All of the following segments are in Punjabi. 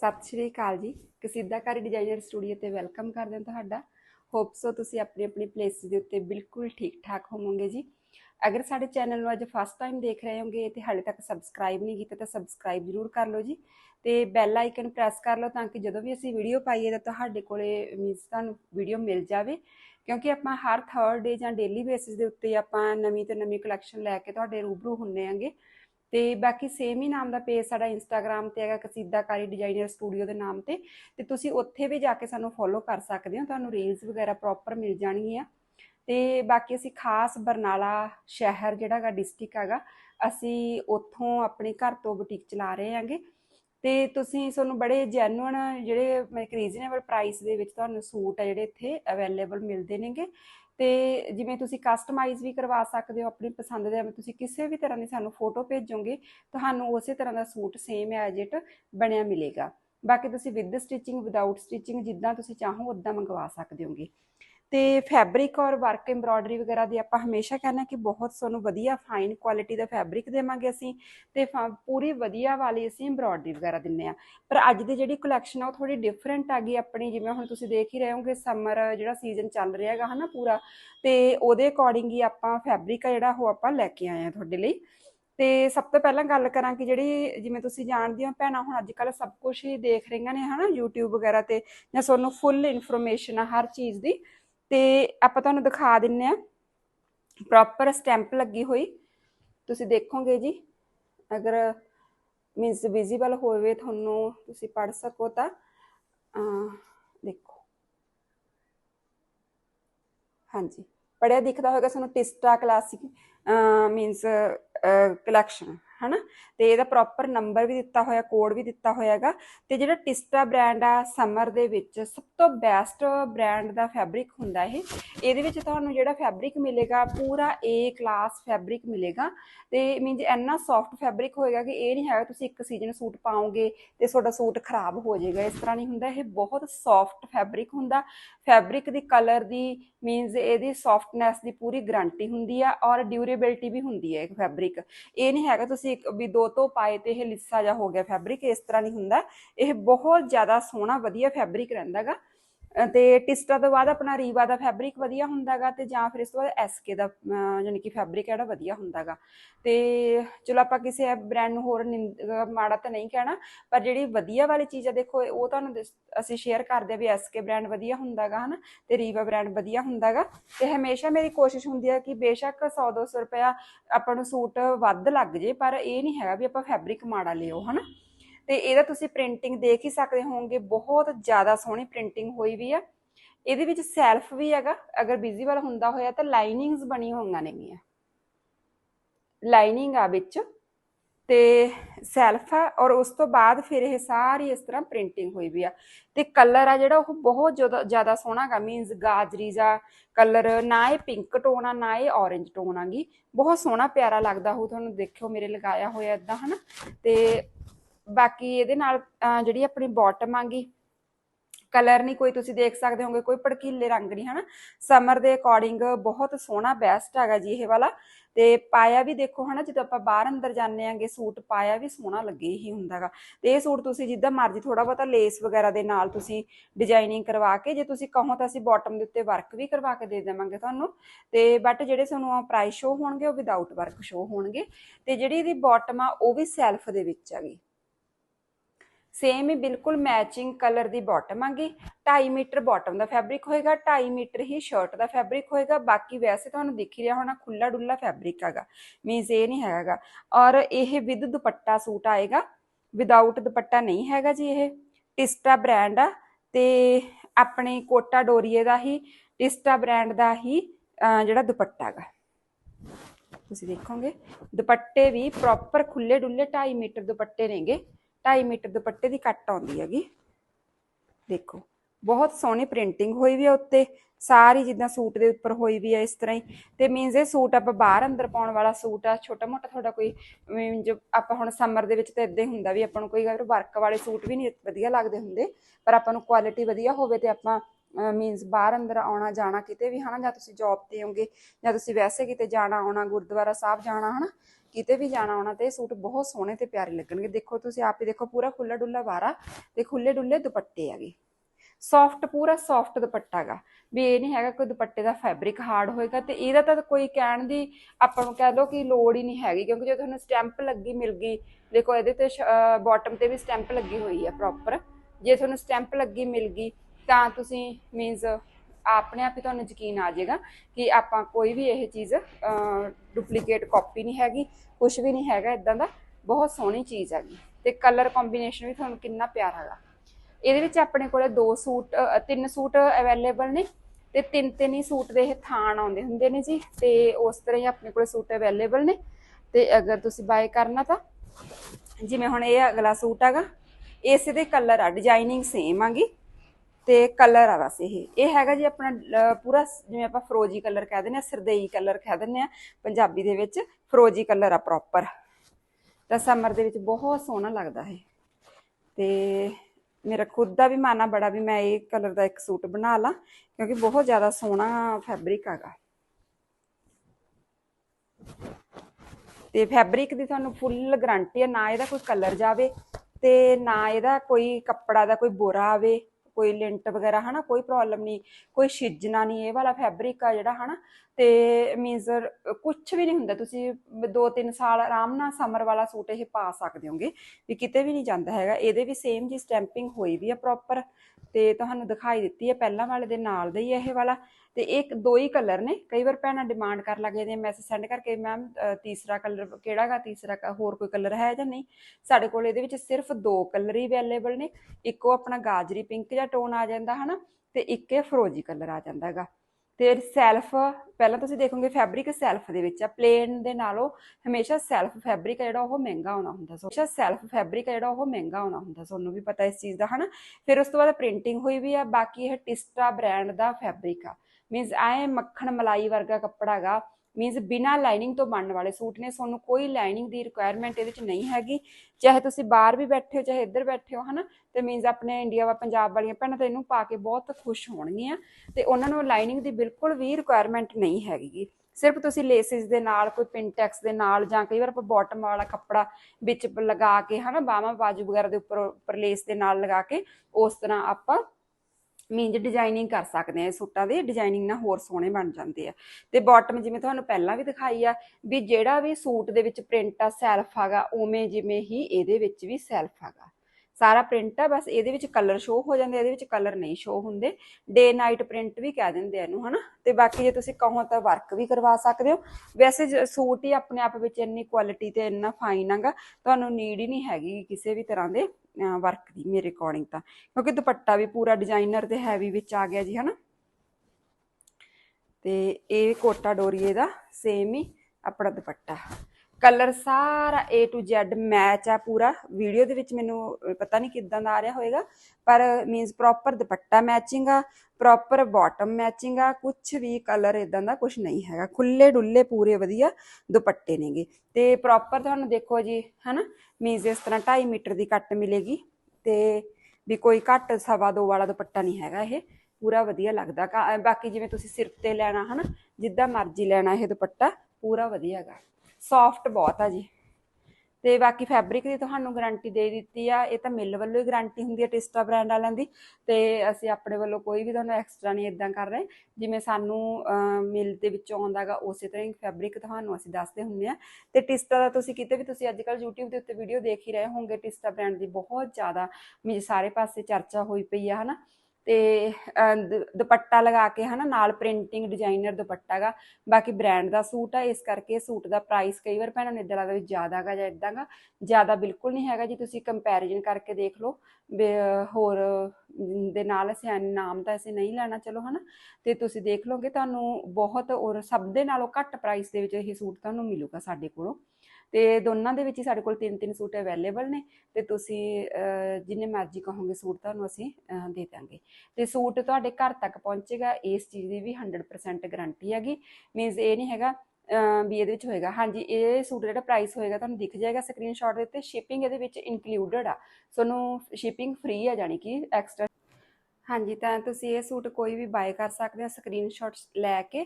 ਸਤਿ ਸ਼੍ਰੀ ਅਕਾਲ ਜੀ। ਕਸੀਦਾਕਾਰੀ ਡਿਜ਼ਾਈਨਰ ਸਟੂਡੀਓ ਤੇ ਵੈਲਕਮ ਕਰਦੇ ਹਾਂ ਤੁਹਾਡਾ। ਹੋਪ ਸੋ ਤੁਸੀਂ ਆਪਣੀ ਆਪਣੀ ਪਲੇਸ ਦੇ ਉੱਤੇ ਬਿਲਕੁਲ ਠੀਕ ਠਾਕ ਹੋਵੋਗੇ ਜੀ। ਅਗਰ ਸਾਡੇ ਚੈਨਲ ਨੂੰ ਅੱਜ ਫਸਟ ਟਾਈਮ ਦੇਖ ਰਹੇ ਹੋਗੇ ਤੇ ਹਾਲੇ ਤੱਕ ਸਬਸਕ੍ਰਾਈਬ ਨਹੀਂ ਕੀਤਾ ਤਾਂ ਸਬਸਕ੍ਰਾਈਬ ਜ਼ਰੂਰ ਕਰ ਲਓ ਜੀ। ਤੇ ਬੈਲ ਆਈਕਨ ਪ੍ਰੈਸ ਕਰ ਲਓ ਤਾਂ ਕਿ ਜਦੋਂ ਵੀ ਅਸੀਂ ਵੀਡੀਓ ਪਾਈਏ ਤਾਂ ਤੁਹਾਡੇ ਕੋਲੇ ਮੀਨਸ ਤੁਹਾਨੂੰ ਵੀਡੀਓ ਮਿਲ ਜਾਵੇ। ਕਿਉਂਕਿ ਆਪਾਂ ਹਰ ਥਰਡ ਡੇ ਜਾਂ ਡੇਲੀ ਬੇਸਿਸ ਦੇ ਉੱਤੇ ਆਪਾਂ ਨਵੀਂ ਤੋਂ ਨਵੀਂ ਕਲੈਕਸ਼ਨ ਲੈ ਕੇ ਤੁਹਾਡੇ ਰੂਬਰੂ ਹੁੰਨੇ ਆਂਗੇ। ਤੇ ਬਾਕੀ ਸੇਮ ਹੀ ਨਾਮ ਦਾ ਪੇਜ ਸਾਡਾ ਇੰਸਟਾਗ੍ਰam ਤੇ ਹੈਗਾ, ਕਸੀਦਾਕਾਰੀ ਡਿਜ਼ਾਈਨਰ ਸਟੂਡੀਓ ਦੇ ਨਾਮ ਤੇ। ਤੇ ਤੁਸੀਂ ਉੱਥੇ ਵੀ ਜਾ ਕੇ ਸਾਨੂੰ ਫੋਲੋ ਕਰ ਸਕਦੇ ਹੋ, ਤੁਹਾਨੂੰ ਰੀਲਸ ਵਗੈਰਾ ਪ੍ਰੋਪਰ ਮਿਲ ਜਾਣਗੀਆਂ। ਤੇ ਬਾਕੀ ਅਸੀਂ ਖਾਸ ਬਰਨਾਲਾ ਸ਼ਹਿਰ ਜਿਹੜਾ ਹੈਗਾ ਡਿਸਟ੍ਰਿਕਟ ਹੈਗਾ, ਅਸੀਂ ਉੱਥੋਂ ਆਪਣੇ ਘਰ ਤੋਂ ਬੁਟੀਕ ਚਲਾ ਰਹੇ ਹਾਂਗੇ। ਤੇ ਤੁਸੀਂ ਤੁਹਾਨੂੰ ਬੜੇ ਜੈਨੂਅਨ ਜਿਹੜੇ ਮਤਲਬ ਰੀਜ਼ਨੇਬਲ ਪ੍ਰਾਈਸ ਦੇ ਵਿੱਚ ਤੁਹਾਨੂੰ ਸੂਟ ਆ ਜਿਹੜੇ ਇੱਥੇ ਅਵੇਲੇਬਲ ਮਿਲਦੇ ਨੇਗੇ। ਤੇ ਜਿਵੇਂ ਤੁਸੀਂ ਕਸਟਮਾਈਜ਼ ਵੀ ਕਰਵਾ ਸਕਦੇ ਹੋ ਆਪਣੀ ਪਸੰਦ ਦੇ ਤੁਸੀਂ ਕਿਸੇ ਵੀ ਤਰ੍ਹਾਂ ਦੀ ਸਾਨੂੰ ਫੋਟੋ ਭੇਜੋਗੇ, ਤੁਹਾਨੂੰ ਉਸੇ ਤਰ੍ਹਾਂ ਦਾ ਸੂਟ ਸੇਮ ਐਜ ਇਟ ਬਣਿਆ ਮਿਲੇਗਾ। ਬਾਕੀ ਤੁਸੀਂ ਵਿਦ ਸਟਿਚਿੰਗ ਵਿਦਆਊਟ ਸਟਿਚਿੰਗ ਜਿੱਦਾਂ ਤੁਸੀਂ ਚਾਹੋ ਉਦਾਂ ਮੰਗਵਾ ਸਕਦੇ ਹੋਗੇ। ਤੇ ਫੈਬਰਿਕ ਔਰ ਵਰਕ ਐਮਬ੍ਰੋਇਡਰੀ ਵਗੈਰਾ ਦੀ ਆਪਾਂ ਹਮੇਸ਼ਾ ਕਹਿੰਦੇ ਕਿ ਬਹੁਤ ਸਾਨੂੰ ਵਧੀਆ ਫਾਈਨ ਕੁਆਲਿਟੀ ਦਾ ਫੈਬਰਿਕ ਦੇਵਾਂਗੇ ਅਸੀਂ ਤੇ ਪੂਰੀ ਵਧੀਆ ਵਾਲੀ ਅਸੀਂ ਐਮਬ੍ਰੋਇਡਰੀ ਵਗੈਰਾ ਦਿੰਨੇ ਆ ਪਰ ਅੱਜ ਦੀ ਜਿਹੜੀ ਕਲੈਕਸ਼ਨ ਆ ਉਹ ਥੋੜੀ ਡਿਫਰੈਂਟ ਆ ਗਈ ਆਪਣੀ, ਜਿਵੇਂ ਹੁਣ ਤੁਸੀਂ ਦੇਖ ਹੀ ਰਹੇ ਹੋਗੇ ਸਮਰ ਜਿਹੜਾ ਸੀਜ਼ਨ ਚੱਲ ਰਿਹਾ ਹੈਗਾ ਹਨਾ ਪੂਰਾ, ਤੇ ਉਹਦੇ ਅਕੋਰਡਿੰਗ ਹੀ ਆਪਾਂ ਫੈਬਰਿਕ ਆ ਜਿਹੜਾ ਉਹ ਆਪਾਂ ਲੈ ਕੇ ਆਏ ਆ ਤੁਹਾਡੇ ਲਈ। ਤੇ ਸਭ ਤੋਂ ਪਹਿਲਾਂ ਗੱਲ ਕਰਾਂ ਕਿ ਜਿਹੜੀ ਜਿਵੇਂ ਤੁਸੀਂ ਜਾਣਦੇ ਹੋ ਭੈਣਾਂ, ਹੁਣ ਅੱਜ ਕੱਲ ਸਭ ਕੁਝ ਹੀ ਦੇਖ ਰਹੀਆਂ ਨੇ ਹਨਾ YouTube ਵਗੈਰਾ ਤੇ ਜਾਂ ਤੁਹਾਨੂੰ ਫੁੱਲ ਇਨਫੋਰਮੇਸ਼ਨ ਆ ਹਰ ਚੀਜ਼ ਦੀ। ਤੇ ਆਪਾਂ ਤੁਹਾਨੂੰ ਦਿਖਾ ਦਿੰਨੇ ਆ। ਪ੍ਰੋਪਰ ਸਟੈਂਪ ਲੱਗੀ ਹੋਈ। ਤੁਸੀਂ ਦੇਖੋਗੇ ਜੀ। ਅਗਰ ਮੀਨਸ ਵਿਜ਼ੀਬਲ ਹੋਵੇ ਤੁਹਾਨੂੰ, ਤੁਸੀਂ ਪੜ ਸਕੋ ਤਾਂ। ਦੇਖੋ। ਹਾਂਜੀ। ਪੜਿਆ ਦਿਖਦਾ ਹੋਵੇਗਾ ਸਾਨੂੰ ਟਿਸਟਾ ਕਲਾਸਿਕ ਮੀਨਸ ਕਲੈਕਸ਼ਨ ਹਨਾ? ਤੇ ਇਹਦਾ ਪ੍ਰੋਪਰ ਨੰਬਰ ਵੀ ਦਿੱਤਾ ਹੋਇਆ ਕੋਡ ਵੀ ਦਿੱਤਾ ਹੋਇਆ ਹੈਗਾ। ਤੇ ਜਿਹੜਾ ਟਿਸਟਾ ਬ੍ਰਾਂਡ ਆ ਸਮਰ ਦੇ ਵਿੱਚ ਸਭ ਤੋਂ ਬੈਸਟ ਬ੍ਰਾਂਡ ਦਾ ਫੈਬਰਿਕ ਹੁੰਦਾ ਇਹ। ਇਹਦੇ ਵਿੱਚ ਤੁਹਾਨੂੰ ਜਿਹੜਾ ਫੈਬਰਿਕ ਮਿਲੇਗਾ, ਪੂਰਾ A ਕਲਾਸ ਫੈਬਰਿਕ ਮਿਲੇਗਾ। ਤੇ ਮੀਨਸ ਇੰਨਾ ਸੌਫਟ ਫੈਬਰਿਕ ਹੋਏਗਾ ਕਿ ਇਹ ਨਹੀਂ ਹੈਗਾ ਤੁਸੀਂ ਇੱਕ ਸੀਜ਼ਨ ਸੂਟ ਪਾਓਗੇ ਤੇ ਤੁਹਾਡਾ ਸੂਟ ਖਰਾਬ ਹੋ ਜਾਏਗਾ। ਇਸ ਤਰ੍ਹਾਂ ਨਹੀਂ ਹੁੰਦਾ, ਇਹ ਬਹੁਤ ਸੌਫਟ ਫੈਬਰਿਕ ਹੁੰਦਾ। ਫੈਬਰਿਕ ਦੀ ਕਲਰ ਦੀ ਮੀਨਸ ਇਹਦੀ ਸੌਫਟਨੈਸ ਦੀ ਪੂਰੀ ਗਾਰੰਟੀ ਹੁੰਦੀ ਆ ਔਰ ਡਿਊਰੇਬਿਲਟੀ ਵੀ ਹੁੰਦੀ ਹੈ ਇਹ ਫੈਬਰਿਕ ਇਹ ਨਹੀਂ ਹੈਗਾ ਤੁਸੀਂ ਇੱਕ ਵੀ ਦੋ ਤੋਂ ਪਾਏ ਤੇ ਇਹ ਲਿੱਸਾ ਜਾ ਹੋ ਗਿਆ ਫੈਬਰਿਕ ਇਸ ਤਰ੍ਹਾਂ ਨਹੀਂ ਹੁੰਦਾ। ਇਹ ਬਹੁਤ ਜ਼ਿਆਦਾ ਸੋਹਣਾ, ਵਧੀਆ ਫੈਬਰਿਕ ਰਹਿੰਦਾਗਾ ਤੇ ਟਿਸਟਾ ਤੋਂ ਬਾਅਦ ਆਪਣਾ ਰੀਵਾ ਦਾ ਫੈਬਰਿਕ ਵਧੀਆ ਹੁੰਦਾਗਾ ਤੇ ਜਾਂ ਫਿਰ ਇਸ ਤੋਂ ਬਾਅਦ ਐਸਕੇ ਦਾ ਯਾਨੀ ਕਿ ਫੈਬਰਿਕ ਜਿਹੜਾ ਵਧੀਆ ਹੁੰਦਾਗਾ। ਤੇ ਚਲੋ ਆਪਾਂ ਕਿਸੇ ਬ੍ਰਾਂਡ ਨੂੰ ਹੋਰ ਮਾੜਾ ਤਾਂ ਨਹੀਂ ਕਹਿਣਾ, ਪਰ ਜਿਹੜੀ ਵਧੀਆ ਵਾਲੀ ਚੀਜ਼ ਆ ਦੇਖੋ, ਉਹ ਤੁਹਾਨੂੰ ਅਸੀਂ ਸ਼ੇਅਰ ਕਰਦੇ ਆ ਵੀ ਐਸਕੇ ਬ੍ਰਾਂਡ ਵਧੀਆ ਹੁੰਦਾਗਾ, ਹਨਾ? ਤੇ ਰੀਵਾ ਬ੍ਰਾਂਡ ਵਧੀਆ ਹੁੰਦਾਗਾ। ਤੇ ਹਮੇਸ਼ਾ ਮੇਰੀ ਕੋਸ਼ਿਸ਼ ਹੁੰਦੀ ਹੈ ਕਿ ਬੇਸ਼ੱਕ 100 200 ਰੁਪਇਆ ਆਪਾਂ ਨੂੰ ਸੂਟ ਵੱਧ ਲੱਗ ਜੇ, ਪਰ ਇਹ ਨਹੀਂ ਹੈਗਾ ਵੀ ਆਪਾਂ ਫੈਬਰਿਕ ਮਾੜਾ ਲਿਓ, ਹਨਾ? ਤੇ ਇਹਦਾ ਤੁਸੀਂ ਪ੍ਰਿੰਟਿੰਗ ਦੇਖ ਹੀ ਸਕਦੇ ਹੋਵੋਗੇ, ਬਹੁਤ ਜ਼ਿਆਦਾ ਸੋਹਣੀ ਪ੍ਰਿੰਟਿੰਗ ਹੋਈ ਵੀ ਆ। ਇਹਦੇ ਵਿੱਚ ਸੈਲਫ ਵੀ ਹੈਗਾ, ਅਗਰ ਵਿਜ਼ੀਬਲ ਹੁੰਦਾ ਹੋਇਆ ਤਾਂ ਲਾਈਨਿੰਗਸ ਬਣੀ ਹੋਈਆਂ ਨੇਗੀਆਂ। ਲਾਈਨਿੰਗ ਆ ਵਿੱਚ, ਤੇ ਸੈਲਫ ਆ, ਔਰ ਉਸ ਤੋਂ ਬਾਅਦ ਫਿਰ ਇਹ ਸਾਰੀ ਇਸ ਤਰ੍ਹਾਂ ਪ੍ਰਿੰਟਿੰਗ ਹੋਈ ਵੀ ਆ। ਤੇ ਕਲਰ ਆ ਜਿਹੜਾ, ਉਹ ਬਹੁਤ ਜ਼ਿਆਦਾ ਸੋਹਣਾ ਗਾ ਮੀਨਸ ਗਾਜਰੀ ਦਾ ਕਲਰ ਨਾ ਇਹ ਪਿੰਕ ਟੋਨ ਆ, ਨਾ ਇਹ ਔਰੇਂਜ ਟੋਨ ਆਗੀ ਬਹੁਤ ਸੋਹਣਾ ਪਿਆਰਾ ਲੱਗਦਾ ਹੋ ਤੁਹਾਨੂੰ ਦੇਖਿਓ ਮੇਰੇ ਲਗਾਇਆ ਹੋਇਆ ਇਦਾਂ ਹਨਾ। ਤੇ ਬਾਕੀ ਇਹਦੇ ਨਾਲ ਜਿਹੜੀ ਆਪਣੀ ਬਾਟਮ ਆਂਗੀ ਕਲਰ ਨਹੀਂ ਕੋਈ ਤੁਸੀਂ ਦੇਖ ਸਕਦੇ ਹੋਗੇ, ਕੋਈ ਭੜਕੀਲੇ ਰੰਗ ਨਹੀਂ, ਹਨਾ? ਸਮਰ ਦੇ ਅਕੋਰਡਿੰਗ ਬਹੁਤ ਸੋਹਣਾ ਬੈਸਟ ਹੈਗਾ ਜੀ ਇਹ ਵਾਲਾ। ਤੇ ਪਾਇਆ ਵੀ ਦੇਖੋ, ਹਨਾ, ਜਦੋਂ ਆਪਾਂ ਬਾਹਰ ਅੰਦਰ ਜਾਂਦੇ ਆਂਗੇ, ਸੂਟ ਪਾਇਆ ਵੀ ਸੋਹਣਾ ਲੱਗੇ ਹੀ ਹੁੰਦਾਗਾ ਤੇ ਇਹ ਸੂਟ ਤੁਸੀਂ ਜਿੱਦਾਂ ਮਰਜ਼ੀ ਥੋੜਾ ਬਹੁਤਾ ਲੇਸ ਵਗੈਰਾ ਦੇ ਨਾਲ ਤੁਸੀਂ ਡਿਜ਼ਾਈਨਿੰਗ ਕਰਵਾ ਕੇ, ਜੇ ਤੁਸੀਂ ਕਹੋ ਤਾਂ ਅਸੀਂ ਬਾਟਮ ਦੇ ਉੱਤੇ ਵਰਕ ਵੀ ਕਰਵਾ ਕੇ ਦੇ ਦੇਵਾਂਗੇ ਤੁਹਾਨੂੰ। ਤੇ ਬਟ ਜਿਹੜੇ ਤੁਹਾਨੂੰ ਪ੍ਰਾਈਸ ਸ਼ੋ ਹੋਣਗੇ, ਉਹ ਵਿਦਆਊਟ ਵਰਕ ਸ਼ੋ ਹੋਣਗੇ। ਤੇ ਜਿਹੜੀ ਇਹਦੀ ਬਾਟਮ ਆ, ਉਹ ਵੀ ਸੈਲਫ ਦੇ ਵਿੱਚ ਆਗੀ ਸੇਮ ਹੀ ਬਿਲਕੁਲ ਮੈਚਿੰਗ ਕਲਰ ਦੀ ਬਾਟਮ ਆਗੀ। 2.5 ਮੀਟਰ ਬਾਟਮ ਦਾ ਫੈਬਰਿਕ ਹੋਏਗਾ 2.5 ਮੀਟਰ ਹੀ ਸ਼ਰਟ ਦਾ ਫੈਬਰਿਕ ਹੋਏਗਾ। ਬਾਕੀ ਵੈਸੇ ਤੁਹਾਨੂੰ ਦਿਖ ਰਿਹਾ ਹੋਣਾ ਖੁੱਲਾ ਡੁੱਲਾ ਫੈਬਰਿਕ ਹੈਗਾ ਮੀਨਸ ਇਹ ਨਹੀਂ ਹੈਗਾ। ਔਰ ਇਹ ਵਿਦ ਦੁਪੱਟਾ ਸੂਟ ਆਏਗਾ। ਵਿਦਆਊਟ ਦੁਪੱਟਾ ਨਹੀਂ ਹੈਗਾ ਜੀ ਇਹ। ਟਿਸਟਾ ਬ੍ਰਾਂਡ ਆ ਤੇ ਆਪਣੇ ਕੋਟਾ ਡੋਰੀਏ ਦਾ ਹੀ ਟਿਸਟਾ ਬ੍ਰਾਂਡ ਦਾ ਹੀ ਜਿਹੜਾ ਦੁਪੱਟਾ ਹੈਗਾ। ਤੁਸੀਂ ਦੇਖੋਗੇ। ਦੁਪੱਟੇ ਵੀ ਪ੍ਰੋਪਰ ਖੁੱਲੇ ਡੁੱਲੇ 2.5 ਮੀਟਰ ਦੁਪੱਟੇ ਨੇਗੇ। 2.5 ਮੀਟਰ ਦੁਪੱਟੇ ਦੀ ਕੱਟ ਆਉਂਦੀ ਹੈਗੀ। ਦੇਖੋ, ਬਹੁਤ ਸੋਹਣੀ ਪ੍ਰਿੰਟਿੰਗ ਹੋਈ ਵੀ ਆ ਉੱਤੇ। ਸਾਰੀ ਜਿੱਦਾਂ ਸੂਟ ਦੇ ਉੱਪਰ ਹੋਈ ਵੀ ਆ ਇਸ ਤਰ੍ਹਾਂ ਹੀ। ਤੇ ਮੀਨਸ ਇਹ ਸੂਟ ਆਪਾਂ ਬਾਹਰ ਅੰਦਰ ਪਾਉਣ ਵਾਲਾ ਸੂਟ ਆ। ਛੋਟਾ ਮੋਟਾ ਤੁਹਾਡਾ ਕੋਈ ਜੋ ਆਪਾਂ ਹੁਣ ਸਮਰ ਦੇ ਵਿੱਚ ਤਾਂ ਇਦਾਂ ਹੀ ਹੁੰਦਾ ਵੀ ਆਪਾਂ ਨੂੰ ਕੋਈ ਵਰਕ ਵਾਲੇ ਸੂਟ ਵੀ ਨਹੀਂ ਵਧੀਆ ਲੱਗਦੇ ਹੁੰਦੇ, ਪਰ ਆਪਾਂ ਨੂੰ ਕੁਆਲਿਟੀ ਵਧੀਆ ਹੋਵੇ ਤੇ ਆਪਾਂ ਮੀਨਸ ਬਾਹਰ ਅੰਦਰ ਆਉਣਾ ਜਾਣਾ ਕਿਤੇ ਵੀ, ਹਨਾ? ਜਾਂ ਤੁਸੀਂ ਜੌਬ ਤੇ ਹੋਗੇ ਜਾਂ ਤੁਸੀਂ ਵੈਸੇ ਕਿਤੇ ਜਾਣਾ, ਆਉਣਾ ਗੁਰਦੁਆਰਾ ਸਾਹਿਬ ਜਾਣਾ, ਹਨਾ? ਕਿਤੇ ਵੀ ਜਾਣਾ ਆਉਣਾ ਤੇ ਇਹ ਸੂਟ ਬਹੁਤ ਸੋਹਣੇ ਤੇ ਪਿਆਰੇ ਲੱਗਣਗੇ। ਦੇਖੋ ਤੁਸੀਂ ਆਪ ਹੀ ਦੇਖੋ ਪੂਰਾ ਖੁੱਲਾ ਡੁੱਲਾ ਵਾਰਾ ਤੇ ਖੁੱਲੇ ਡੁੱਲੇ ਦੁਪੱਟੇ ਹੈਗੇ। ਸੌਫਟ ਪੂਰਾ ਸੌਫਟ ਦੁਪੱਟਾ ਹੈਗਾ। ਵੀ ਇਹ ਨਹੀਂ ਹੈਗਾ ਕੋਈ ਦੁਪੱਟੇ ਦਾ ਫੈਬਰਿਕ ਹਾਰਡ ਹੋਏਗਾ ਤੇ ਇਹਦਾ ਤਾਂ ਕੋਈ ਕਹਿਣ ਦੀ ਆਪਾਂ ਨੂੰ ਕਹਿ ਲਓ ਕਿ ਲੋੜ ਹੀ ਨਹੀਂ ਹੈਗੀ ਕਿਉਂਕਿ ਜੇ ਤੁਹਾਨੂੰ ਸਟੈਂਪ ਲੱਗੀ ਮਿਲ ਗਈ, ਦੇਖੋ ਇਹਦੇ ਤੇ ਬਾਟਮ ਤੇ ਵੀ ਸਟੈਂਪ ਲੱਗੀ ਹੋਈ ਹੈ ਪ੍ਰੋਪਰ ਜੇ ਤੁਹਾਨੂੰ ਸਟੈਂਪ ਲੱਗੀ ਮਿਲ ਗਈ ਤਾਂ ਤੁਸੀਂ ਮੀਨਸ ਆਪਣੇ ਆਪ ਹੀ ਤੁਹਾਨੂੰ ਯਕੀਨ ਆ ਜਾਏਗਾ ਕਿ ਆਪਾਂ ਕੋਈ ਵੀ ਇਹ ਚੀਜ਼ ਡੁਪਲੀਕੇਟ ਕਾਪੀ ਨਹੀਂ ਹੈਗੀ ਕੁਝ ਵੀ ਨਹੀਂ ਹੈਗਾ ਇਦਾਂ ਦਾ ਬਹੁਤ ਸੋਹਣੀ ਚੀਜ਼ ਹੈਗੀ। ਤੇ ਕਲਰ ਕੰਬੀਨੇਸ਼ਨ ਵੀ ਤੁਹਾਨੂੰ ਕਿੰਨਾ ਪਿਆਰਾ ਹੈਗਾ। ਇਹਦੇ ਵਿੱਚ ਆਪਣੇ ਕੋਲੇ ਦੋ ਸੂਟ ਤਿੰਨ ਸੂਟ ਅਵੇਲੇਬਲ ਨੇ ਤੇ ਤਿੰਨ ਤਿੰਨ ਹੀ ਸੂਟ ਦੇ ਇਹ ਥਾਣ ਆਉਂਦੇ ਹੁੰਦੇ ਨੇ ਜੀ, ਤੇ ਉਸ ਤਰ੍ਹਾਂ ਹੀ ਆਪਣੇ ਕੋਲੇ ਸੂਟ ਅਵੇਲੇਬਲ ਨੇ। ਤੇ ਅਗਰ ਤੁਸੀਂ ਬਾਏ ਕਰਨਾ ਤਾਂ, ਜਿਵੇਂ ਹੁਣ ਇਹ ਅਗਲਾ ਸੂਟ ਹੈਗਾ, ਇਸੇ ਦੇ ਕਲਰ ਆ ਡਿਜ਼ਾਈਨਿੰਗ ਸੇਮ ਆਗੀ ਤੇ ਕਲਰ ਆ ਬਸ ਇਹ। ਇਹ ਹੈਗਾ ਜੀ ਆਪਣਾ ਪੂਰਾ ਜਿਵੇਂ ਆਪਾਂ ਫਰੋਜੀ ਕਲਰ ਕਹਿ ਦਿੰਦੇ ਆ, ਸਰਦੇਈ ਕਲਰ ਕਹਿ ਦਿੰਦੇ ਆ, ਪੰਜਾਬੀ ਦੇ ਵਿੱਚ ਫਰੋਜੀ ਕਲਰ ਆ ਪ੍ਰੋਪਰ ਤਾਂ ਸਮਰ ਦੇ ਵਿੱਚ ਬਹੁਤ ਸੋਹਣਾ ਲੱਗਦਾ ਹੈ ਤੇ ਮੇਰਾ ਖੁਦ ਦਾ ਵੀ ਮਨ ਆ, ਬੜਾ ਵੀ ਮੈਂ ਇਹ ਕਲਰ ਦਾ ਇੱਕ ਸੂਟ ਬਣਾ ਲਾਂ, ਕਿਉਂਕਿ ਬਹੁਤ ਜ਼ਿਆਦਾ ਸੋਹਣਾ ਫੈਬਰਿਕ ਹੈਗਾ। ਤੇ ਫੈਬਰਿਕ ਦੀ ਤੁਹਾਨੂੰ ਫੁੱਲ ਗਾਰੰਟੀ ਹੈ ਨਾ ਇਹਦਾ ਕੋਈ ਕਲਰ ਜਾਵੇ ਤੇ ਨਾ ਇਹਦਾ ਕੋਈ ਕੱਪੜਾ ਦਾ ਕੋਈ ਬੁਰਾ ਆਵੇ। ਕੋਈ ਲਿੰਟ ਵਗੈਰਾ, ਹਨਾ, ਕੋਈ ਪ੍ਰੋਬਲਮ ਨਹੀਂ, ਕੋਈ ਛਿੱਜਣਾ ਨਹੀਂ, ਇਹ ਵਾਲਾ ਫੈਬਰਿਕ ਆ ਜਿਹੜਾ, ਹਨਾ, ਤੇ ਮੀਨਸ ਕੁਝ ਵੀ ਨਹੀਂ ਹੁੰਦਾ, ਤੁਸੀਂ ਦੋ ਤਿੰਨ ਸਾਲ ਆਰਾਮ ਨਾਲ ਸਮਰ ਵਾਲਾ ਸੂਟ ਇਹ ਪਾ ਸਕਦੇ ਹੋਗੇ, ਵੀ ਕਿਤੇ ਵੀ ਨਹੀਂ ਜਾਂਦਾ ਹੈਗਾ, ਇਹਦੇ ਵੀ ਸੇਮ ਜੀ ਸਟੈਂਪਿੰਗ ਹੋਈ ਵੀ ਆ ਪ੍ਰੋਪਰ ਤੇ ਤੁਹਾਨੂੰ ਦਿਖਾਈ ਦਿੱਤੀ ਹੈ ਪਹਿਲਾਂ ਵਾਲੇ ਦੇ ਨਾਲ ਦਾ ਹੀ ਇਹ ਵਾਲਾ ਤੇ ਇੱਕ ਦੋ ਹੀ ਕਲਰ ਨੇ। ਕਈ ਵਾਰ ਭੈਣਾਂ ਡਿਮਾਂਡ ਕਰ ਲੱਗੇ ਨੇ ਮੈਸੇਜ ਸੈਂਡ ਕਰਕੇ ਮੈਮ ਤੀਸਰਾ ਕਲਰ ਕਿਹੜਾਗਾ ਤੀਸਰਾ ਹੋਰ ਕੋਈ ਕਲਰ ਹੈ ਜਾਂ ਨਹੀਂ? ਸਾਡੇ ਕੋਲ ਇਹਦੇ ਵਿੱਚ ਸਿਰਫ ਦੋ ਕਲਰ ਹੀ ਅਵੇਲੇਬਲ ਨੇ। ਇੱਕੋ ਆਪਣਾ ਗਾਜਰੀ ਪਿੰਕ ਜਾਂ ਟੋਨ ਆ ਜਾਂਦਾ, ਹਨਾ? ਤੇ ਇੱਕ ਇਹ ਫਰੋਜੀ ਕਲਰ ਆ ਜਾਂਦਾ ਤੇ ਸੈਲਫ ਪਹਿਲਾਂ ਤੁਸੀਂ ਦੇਖੋਗੇ ਫੈਬਰਿਕ ਸੈਲਫ ਦੇ ਵਿੱਚ ਆ। ਪਲੇਨ ਦੇ ਨਾਲੋਂ ਹਮੇਸ਼ਾ ਸੈਲਫ ਫੈਬਰਿਕ ਜਿਹੜਾ ਉਹ ਮਹਿੰਗਾ ਆਉਣਾ ਹੁੰਦਾ। ਸੋ ਹਮੇਸ਼ਾ ਸੈਲਫ ਫੈਬਰਿਕ ਜਿਹੜਾ ਉਹ ਮਹਿੰਗਾ ਆਉਣਾ ਹੁੰਦਾ। ਤੁਹਾਨੂੰ ਵੀ ਪਤਾ ਇਸ ਚੀਜ਼ ਦਾ, ਹਨਾ? ਫਿਰ ਉਸ ਤੋਂ ਬਾਅਦ ਪ੍ਰਿੰਟਿੰਗ ਹੋਈ ਵੀ ਆ। ਬਾਕੀ ਇਹ ਟਿਸਟਾ ਬ੍ਰਾਂਡ ਦਾ ਫੈਬਰਿਕ ਆ। ਮੀਨਸ ਐ ਮੱਖਣ ਮਲਾਈ ਵਰਗਾ ਕੱਪੜਾ ਹੈਗਾ। ਮੀਨਸ ਬਿਨਾ ਲਾਈਨਿੰਗ ਤੋਂ ਬਣਨ ਵਾਲੇ ਸੂਟ ਨੇ ਤੁਹਾਨੂੰ ਕੋਈ ਲਾਈਨਿੰਗ ਦੀ ਰਿਕੁਆਇਰਮੈਂਟ ਇਹਦੇ ਵਿੱਚ ਨਹੀਂ ਹੈਗੀ। ਚਾਹੇ ਤੁਸੀਂ ਬਾਹਰ ਵੀ ਬੈਠੇ ਹੋ, ਚਾਹੇ ਇੱਧਰ ਬੈਠੇ ਹੋ, ਹਨਾ? ਤੇ ਮੀਨਸ ਆਪਣੇ ਇੰਡੀਆ ਵਾ, ਪੰਜਾਬ ਵਾਲੀਆਂ ਭੈਣਾਂ ਤਾਂ ਇਹਨੂੰ ਪਾ ਕੇ ਬਹੁਤ ਖੁਸ਼ ਹੋਣਗੀਆਂ। ਤੇ ਉਹਨਾਂ ਨੂੰ ਲਾਈਨਿੰਗ ਦੀ ਬਿਲਕੁਲ ਵੀ ਰਿਕੁਆਇਰਮੈਂਟ ਨਹੀਂ ਹੈਗੀ। ਸਿਰਫ ਤੁਸੀਂ ਲੇਸਿਸ ਦੇ ਨਾਲ, ਕੋਈ ਪਿੰਟੈਕਸ ਦੇ ਨਾਲ ਜਾਂ ਕਈ ਵਾਰ ਆਪਾਂ ਬਾਟਮ ਵਾਲਾ ਕੱਪੜਾ ਵਿੱਚ ਲਗਾ ਕੇ, ਹਨਾ? ਬਾਹਾਂ ਬਾਜੂ ਵਗੈਰਾ ਦੇ ਉੱਪਰ ਉੱਪਰ ਲੇਸ ਦੇ ਨਾਲ ਲਗਾ ਕੇ, ਉਸ ਤਰ੍ਹਾਂ ਆਪਾਂ ਮੀਨਜ ਡਿਜ਼ਾਈਨਿੰਗ ਕਰ ਸਕਦੇ ਆ ਇਹ ਸੂਟਾਂ ਦੇ ਡਿਜ਼ਾਈਨਿੰਗ ਨਾਲ ਹੋਰ ਸੋਹਣੇ ਬਣ ਜਾਂਦੇ ਆ। ਤੇ ਬਾਟਮ ਜਿਵੇਂ ਤੁਹਾਨੂੰ ਪਹਿਲਾਂ ਵੀ ਦਿਖਾਈ ਆ, ਵੀ ਜਿਹੜਾ ਵੀ ਸੂਟ ਦੇ ਵਿੱਚ ਪ੍ਰਿੰਟ ਆ ਸੈਲਫ ਹੈਗਾ, ਉਵੇਂ ਜਿਵੇਂ ਹੀ ਇਹਦੇ ਵਿੱਚ ਵੀ ਸੈਲਫ ਹੈਗਾ। ਸਾਰਾ ਪ੍ਰਿੰਟ ਆ, ਬਸ ਇਹਦੇ ਵਿੱਚ ਕਲਰ ਸ਼ੋ ਹੋ ਜਾਂਦੇ ਇਹਦੇ ਵਿੱਚ ਕਲਰ ਨਹੀਂ ਸ਼ੋ ਹੁੰਦੇ। ਡੇ ਨਾਈਟ ਪ੍ਰਿੰਟ ਵੀ ਕਹਿ ਦਿੰਦੇ ਆ ਇਹਨੂੰ, ਹਨਾ? ਤੇ ਬਾਕੀ ਜੇ ਤੁਸੀਂ ਕਹੋ ਤਾਂ ਵਰਕ ਵੀ ਕਰਵਾ ਸਕਦੇ ਹੋ। ਵੈਸੇ ਸੂਟ ਹੀ ਆਪਣੇ ਆਪ ਵਿੱਚ ਇੰਨੀ ਕੁਆਲਿਟੀ ਤੇ ਇੰਨਾ ਫਾਈਨ ਹੈਗਾ, ਤੁਹਾਨੂੰ ਨੀਡ ਹੀ ਨਹੀਂ ਹੈਗੀ ਕਿਸੇ ਵੀ ਤਰ੍ਹਾਂ ਦੇ ਵਰਕ ਦੀ ਮੇਰੇ ਅਕੋਰਡਿੰਗ ਤਾਂ। ਕਿਉਂਕਿ ਦੁਪੱਟਾ ਵੀ ਪੂਰਾ ਡਿਜ਼ਾਈਨਰ ਤੇ ਹੈਵੀ ਵਿੱਚ ਆ ਗਿਆ ਜੀ, ਹਨਾ? ਤੇ ਇਹ ਕੋਟਾ ਡੋਰੀਏ ਦਾ ਸੇਮ ਹੀ ਆਪਣਾ ਦੁਪੱਟਾ। ਕਲਰ ਸਾਰਾ A to Z ਮੈਚ ਆ ਪੂਰਾ। ਵੀਡੀਓ ਦੇ ਵਿੱਚ ਮੈਨੂੰ ਪਤਾ ਨਹੀਂ ਕਿੱਦਾਂ ਦਾ ਆ ਰਿਹਾ ਹੋਵੇਗਾ ਪਰ ਮੀਨਸ ਪ੍ਰੋਪਰ ਦੁਪੱਟਾ ਮੈਚਿੰਗ ਆ ਪ੍ਰੋਪਰ ਬਾਟਮ ਮੈਚਿੰਗ ਆ ਕੁਝ ਵੀ ਕਲਰ ਇਦਾਂ ਦਾ ਕੁਝ ਨਹੀਂ ਹੈਗਾ। ਖੁੱਲੇ ਡੁੱਲੇ ਪੂਰੇ ਵਧੀਆ ਦੁਪੱਟੇ ਨੇਗੇ। ਤੇ ਪ੍ਰੋਪਰ ਤੁਹਾਨੂੰ ਦੇਖੋ ਜੀ, ਹਨਾ ਮੀਨਸ ਇਸ ਤਰ੍ਹਾਂ 2.5 ਮੀਟਰ ਦੀ ਕੱਟ ਮਿਲੇਗੀ। ਤੇ ਵੀ ਕੋਈ ਘੱਟ ਸਵਾ ਦੋ ਵਾਲਾ ਦੁਪੱਟਾ ਨਹੀਂ ਹੈਗਾ ਇਹ। ਪੂਰਾ ਵਧੀਆ ਲੱਗਦਾ ਕਾ- ਬਾਕੀ ਜਿਵੇਂ ਤੁਸੀਂ ਸਿਰ ਤੇ ਲੈਣਾ, ਹਨਾ, ਜਿੱਦਾਂ ਮਰਜ਼ੀ ਲੈਣਾ ਇਹ ਦੁਪੱਟਾ, ਪੂਰਾ ਵਧੀਆ ਹੈਗਾ। ਸੌਫਟ ਬਹੁਤ ਆ ਜੀ। ਤੇ ਬਾਕੀ ਫੈਬਰਿਕ ਦੀ ਤੁਹਾਨੂੰ ਗਾਰੰਟੀ ਦੇ ਦਿੱਤੀ ਆ। ਇਹ ਤਾਂ ਮਿਲ ਵੱਲੋਂ ਹੀ ਗਾਰੰਟੀ ਹੁੰਦੀ ਹੈ ਟਿਸਟਾ ਬ੍ਰਾਂਡ ਵਾਲਿਆਂ ਦੀ। ਤੇ ਅਸੀਂ ਆਪਣੇ ਵੱਲੋਂ ਕੋਈ ਵੀ ਤੁਹਾਨੂੰ ਐਕਸਟਰਾ ਨਹੀਂ ਇਦਾਂ ਕਰ ਰਹੇ। ਜਿਵੇਂ ਸਾਨੂੰ ਮਿਲ ਦੇ ਵਿੱਚੋਂ ਆਉਂਦਾਗਾ ਉਸੇ ਤਰ੍ਹਾਂ ਹੀ ਫੈਬਰਿਕ ਤੁਹਾਨੂੰ ਅਸੀਂ ਦੱਸਦੇ ਹੁੰਦੇ ਆ। ਤੇ ਟਿਸਟਾ ਦਾ ਤੁਸੀਂ ਕਿਤੇ ਵੀ ਤੁਸੀਂ ਅੱਜ ਕੱਲ YouTube ਦੇ ਉੱਤੇ ਵੀਡੀਓ ਦੇਖ ਹੀ ਰਹੇ ਹੋਵੋਗੇ। ਟਿਸਟਾ ਬ੍ਰਾਂਡ ਦੀ ਬਹੁਤ ਜ਼ਿਆਦਾ ਵੀ ਸਾਰੇ ਪਾਸੇ ਚਰਚਾ ਹੋਈ ਪਈ ਆ, ਹਨਾ? ਤੇ ਦ- ਦੁਪੱਟਾ ਲਗਾ ਕੇ ਹਨਾ ਨਾਲ ਪ੍ਰਿੰਟਿੰਗ ਡਿਜ਼ਾਈਨਰ ਦੁਪੱਟਾ ਗਾ। ਬਾਕੀ ਬ੍ਰਾਂਡ ਦਾ ਸੂਟ ਆ ਇਸ ਕਰਕੇ ਸੂਟ ਦਾ ਪ੍ਰਾਈਸ ਕਈ ਵਾਰ ਭੈਣਾਂ ਨੂੰ ਇਦਾਂ ਲੱਗਦਾ ਵੀ ਜ਼ਿਆਦਾ ਗਾ ਜਾਂ ਇਦਾਂ ਗਾ। ਜ਼ਿਆਦਾ ਬਿਲਕੁਲ ਨਹੀਂ ਹੈਗਾ ਜੀ ਤੁਸੀਂ ਕੰਪੈਰੀਜ਼ਨ ਕਰਕੇ ਦੇਖ ਲਓ। ਵੀ, ਹੋਰ ਦੇ ਨਾਲ ਅਸੀਂ ਨਾਮ ਤਾਂ ਅਸੀਂ ਨਹੀਂ ਲੈਣਾ ਚਲੋ ਹਨਾ। ਤੇ ਤੁਸੀਂ ਦੇਖ ਲਓਗੇ ਤੁਹਾਨੂੰ ਬਹੁਤ ਔਰ ਸਭ ਦੇ ਨਾਲੋਂ ਘੱਟ ਪ੍ਰਾਈਸ ਦੇ ਵਿੱਚ ਇਹ ਸੂਟ ਤੁਹਾਨੂੰ ਮਿਲੂਗਾ ਸਾਡੇ ਕੋਲੋਂ। ਤੇ ਦੋਨਾਂ ਦੇ ਵਿੱਚ ਹੀ ਸਾਡੇ ਕੋਲ ਤਿੰਨ ਤਿੰਨ ਸੂਟ ਅਵੇਲੇਬਲ ਨੇ ਤੇ ਤੁਸੀਂ ਜਿੰਨੇ ਮਰਜ਼ੀ ਕਹੋਗੇ ਸੂਟ ਤੁਹਾਨੂੰ ਅਸੀਂ ਦੇ ਦਾਂਗੇ ਤੇ ਸੂਟ ਤੁਹਾਡੇ ਘਰ ਤੱਕ ਪਹੁੰਚੇਗਾ, ਇਸ ਚੀਜ਼ ਦੀ ਵੀ 100% ਗਾਰੰਟੀ ਹੈਗੀ। ਮੀਨਸ ਇਹ ਨਹੀਂ ਹੈਗਾ ਵੀ ਇਹਦੇ ਵਿੱਚ ਹੋਏਗਾ। ਹਾਂਜੀ, ਇਹ ਸੂਟ ਜਿਹੜਾ ਪ੍ਰਾਈਸ ਹੋਏਗਾ ਤੁਹਾਨੂੰ ਦਿਖ ਜਾਏਗਾ ਸਕਰੀਨਸ਼ਾਟ ਦੇ ਉੱਤੇ ਸ਼ਿਪਿੰਗ ਇਹਦੇ ਵਿੱਚ ਇਨਕਲੂਡਡ ਆ। ਤੁਹਾਨੂੰ ਸ਼ਿਪਿੰਗ ਫ੍ਰੀ ਆ ਜਾਨੀ ਕਿ ਐਕਸਟਰਾ ਹਾਂਜੀ, ਤਾਂ ਤੁਸੀਂ ਇਹ ਸੂਟ ਕੋਈ ਵੀ ਬਾਏ ਕਰ ਸਕਦੇ ਹੋ ਸਕਰੀਨਸ਼ਾਟਸ ਲੈ ਕੇ।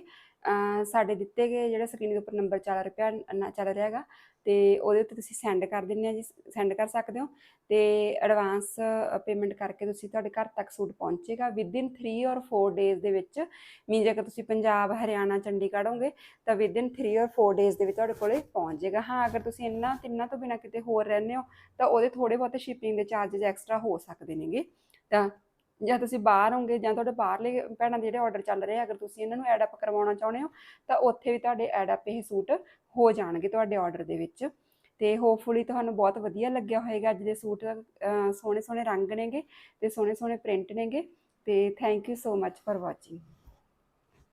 ਸਾਡੇ ਦਿੱਤੇ ਗਏ ਜਿਹੜੇ ਸਕਰੀਨ ਦੇ ਉੱਪਰ ਨੰਬਰ ਚੱਲ ਰਿਹਾ, ਨਾ ਚੱਲ ਰਿਹਾ ਹੈਗਾ, ਤੇ ਉਹਦੇ ਉੱਤੇ ਤੁਸੀਂ ਸੈਂਡ ਕਰ ਦਿੰਦੇ ਆ ਜੀ ਸੈਂਡ ਕਰ ਸਕਦੇ ਹੋ, ਤੇ ਐਡਵਾਂਸ ਪੇਮੈਂਟ ਕਰਕੇ ਤੁਸੀਂ ਤੁਹਾਡੇ ਘਰ ਤੱਕ ਸੂਟ ਪਹੁੰਚੇਗਾ ਵਿਦਿਨ 3 ਔਰ 4 ਡੇਜ਼ ਦੇ ਵਿੱਚ ਮੀਨ ਜੇਕਰ ਤੁਸੀਂ ਪੰਜਾਬ, ਹਰਿਆਣਾ, ਚੰਡੀਗੜ੍ਹ ਹੋਗੇ ਤਾਂ ਵਿਦ ਇਨ 3 ਔਰ 4 ਡੇਜ਼ ਦੇ ਵਿੱਚ ਤੁਹਾਡੇ ਕੋਲੇ ਪਹੁੰਚ ਜਾਏਗਾ ਹਾਂ, ਅਗਰ ਤੁਸੀਂ ਇਹਨਾਂ ਤਿੰਨਾਂ ਤੋਂ ਬਿਨਾ ਕਿਤੇ ਹੋਰ ਰਹਿੰਦੇ ਹੋ, ਤਾਂ ਉਹਦੇ ਥੋੜੇ ਬਹੁਤੇ ਸ਼ਿਪਿੰਗ ਦੇ ਚਾਰजेस ਐਕਸਟਰਾ ਹੋ ਸਕਦੇ ਨੇਗੇ। ਤਾਂ ਜਾਂ ਤੁਸੀਂ ਬਾਹਰ ਹੋਗੇ ਜਾਂ ਤੁਹਾਡੇ ਬਾਹਰਲੇ ਭੈਣਾਂ ਦੇ ਜਿਹੜੇ ਆਰਡਰ ਚੱਲ ਰਹੇ ਆ, ਅਗਰ ਤੁਸੀਂ ਇਹਨਾਂ ਨੂੰ ਐਡ ਅਪ ਕਰਵਾਉਣਾ ਚਾਹੁੰਦੇ ਹੋ, ਤਾਂ ਉੱਥੇ ਵੀ ਤੁਹਾਡੇ ਐਡ ਅਪ ਇਹ ਸੂਟ ਹੋ ਜਾਣਗੇ ਤੁਹਾਡੇ ਆਰਡਰ ਦੇ ਵਿੱਚ। ਤੇ ਹੋਪਫੁਲੀ ਤੁਹਾਨੂੰ ਬਹੁਤ ਵਧੀਆ ਲੱਗਿਆ ਹੋਵੇਗਾ ਅੱਜ ਦੇ ਸੂਟ ਸੋਹਣੇ ਸੋਹਣੇ ਰੰਗ ਨੇਗੇ ਤੇ ਸੋਹਣੇ ਸੋਹਣੇ ਪ੍ਰਿੰਟ ਨੇਗੇ। ਤੇ thank you so much for watching